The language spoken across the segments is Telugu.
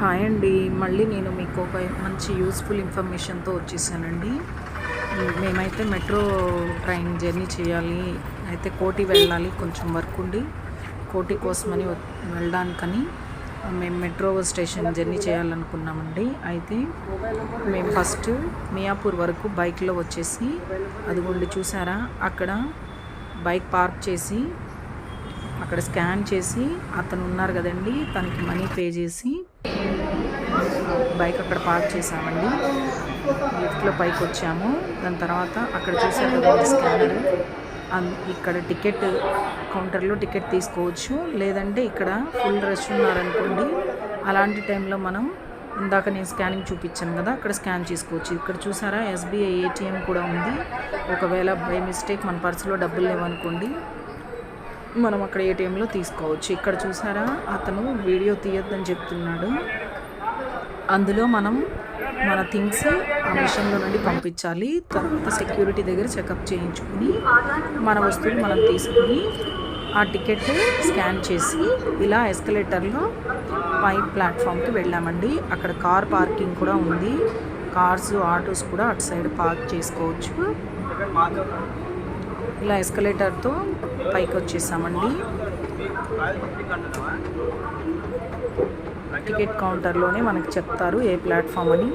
హాయ్ అండి. మళ్ళీ నేను మీకు ఒక మంచి యూస్ఫుల్ ఇన్ఫర్మేషన్తో వచ్చేసానండి. మేమైతే మెట్రో ట్రైన్ జర్నీ చేయాలి. అయితే కోటి వెళ్ళాలి కొంచెం వర్క్ ఉండి. కోటి కోసమని వెళ్ళడానికని మేము మెట్రో స్టేషన్ జర్నీ చేయాలనుకున్నామండి. అయితే మేము ఫస్ట్ మియాపూర్ వరకు బైక్లో వచ్చేసి అదిగోండి చూసారా? అక్కడ బైక్ పార్క్ చేసి అక్కడ స్కాన్ చేసి అతను ఉన్నారు కదండి తనకి మనీ పే చేసి బైక్ అక్కడ పార్క్ చేసామండి లిఫ్ట్లో పైకి వచ్చాము. దాని తర్వాత అక్కడ చూసారు కదండి స్కానర్ అన్- ఇక్కడ టికెట్ కౌంటర్లో టికెట్ తీసుకోవచ్చు. లేదంటే ఇక్కడ ఫుల్ రష్ ఉన్నారనుకోండి అలాంటి టైంలో మనం ఇందాక నేను స్కానింగ్ చూపించాను కదా అక్కడ స్కాన్ చేసుకోవచ్చు. ఇక్కడ చూసారా ఎస్బీఐ ఏటీఎం కూడా ఉంది. ఒకవేళ బై మిస్టేక్ మన పర్సులో డబ్బులు లేవనుకోండి మనం అక్కడ ఏటీఎంలో తీసుకోవచ్చు. ఇక్కడ చూసారా? అతను వీడియో తీయొద్దని చెప్తున్నాడు. అందులో మనం మన థింగ్స్ ఆ మిషన్లో నుండి పంపించాలి. తర్వాత సెక్యూరిటీ దగ్గర చెకప్ చేయించుకుని మన వస్తువులు మనం తీసుకుని ఆ టికెట్ స్కాన్ చేసి ఇలా ఎస్కలేటర్లో పై ప్లాట్ఫామ్కి వెళ్ళామండి. అక్కడ కార్ పార్కింగ్ కూడా ఉంది. కార్స్ ఆటోస్ కూడా అటు సైడ్ పార్క్ చేసుకోవచ్చు. ఇలా ఎస్కలేటర్తో పైకి వచ్చేసామండి టికెట్ కౌంటర్లోనే మనకి చెప్తారు ఏ ప్లాట్ఫామ్ అని.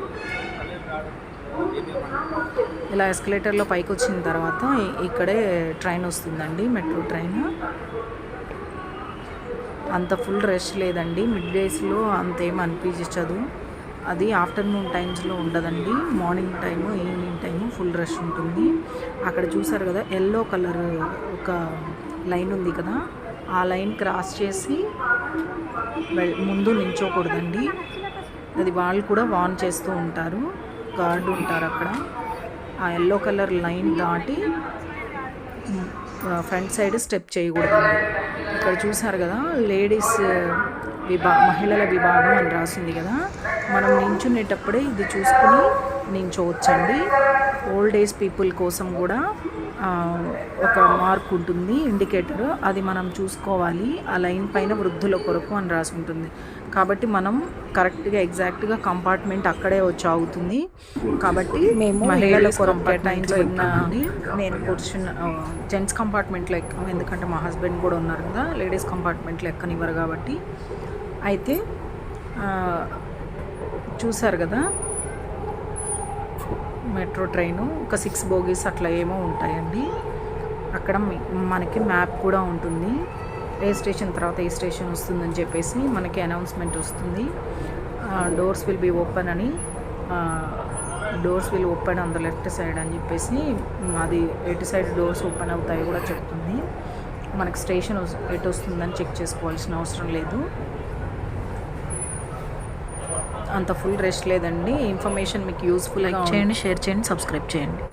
ఇలా ఎస్కలేటర్లో పైకి వచ్చిన తర్వాత ఇక్కడే ట్రైన్ వస్తుందండి మెట్రో ట్రైన్. అంత ఫుల్ రష్ లేదండి మిడ్ డేస్లో అంతేం అనిపించదు. అది ఆఫ్టర్నూన్ టైమ్స్లో ఉండదండి. Morning time evening time full rush ఉంటుంది. అక్కడ చూసారు కదా ఎల్లో కలర్ ఒక లైన్ ఉంది కదా ఆ లైన్ క్రాస్ చేసి వెల్- ముందు నించోకూడదండి. అది వాళ్ళు కూడా వార్న్ చేస్తూ ఉంటారు. గార్డు ఉంటారు అక్కడ. ఆ ఎల్లో కలర్ లైన్ దాటి ఫ్రంట్ సైడ్ స్టెప్ చేయకూడదండి. ఇక్కడ చూసారు కదా లేడీస్ విభా మహిళల విభాగం అని రాసింది కదా. మనం నించునేటప్పుడే ఇది చూసుకుని నించోవచ్చండి. ఓల్డ్ ఏజ్ పీపుల్ కోసం కూడా ఒక మార్క్ ఉంటుంది ఇండికేటర్ అది మనం చూసుకోవాలి ఆ లైన్ పైన వృద్ధుల కొరకు అని రాసి ఉంటుంది. కాబట్టి మనం కరెక్ట్గా ఎగ్జాక్ట్గా కంపార్ట్మెంట్ అక్కడే వచ్చి ఆగుతుంది కాబట్టి మేము మహిళల కొరకు కేటాయించబడిన నేను కూర్చున్న జెంట్స్ కంపార్ట్మెంట్లో ఎక్కాము ఎందుకంటే మా హస్బెండ్ కూడా ఉన్నారు కదా లేడీస్ కంపార్ట్మెంట్లో ఎక్కనివ్వరు కాబట్టి. అయితే చూసారు కదా మెట్రో ట్రైను ఒక సిక్స్ బోగీస్ అట్లా ఏమో ఉంటాయండి. అక్కడ మనకి మ్యాప్ కూడా ఉంటుంది. ఏ స్టేషన్ తర్వాత ఏ స్టేషన్ వస్తుందని చెప్పేసి మనకి అనౌన్స్మెంట్ వస్తుంది. డోర్స్ విల్ బీ ఓపెన్ అని doors will open on the left side అని చెప్పేసి అది ఎటు సైడ్ డోర్స్ ఓపెన్ అవుతాయి కూడా చెప్తుంది. మనకి స్టేషన్ ఎటు వస్తుందని చెక్ చేసుకోవాల్సిన అవసరం లేదు. అంత ఫుల్ రెస్ట్ లేదండి. ఇన్ఫర్మేషన్ మీకు యూస్ఫుల్ లైక్ చేయండి షేర్ చేయండి సబ్స్క్రైబ్ చేయండి.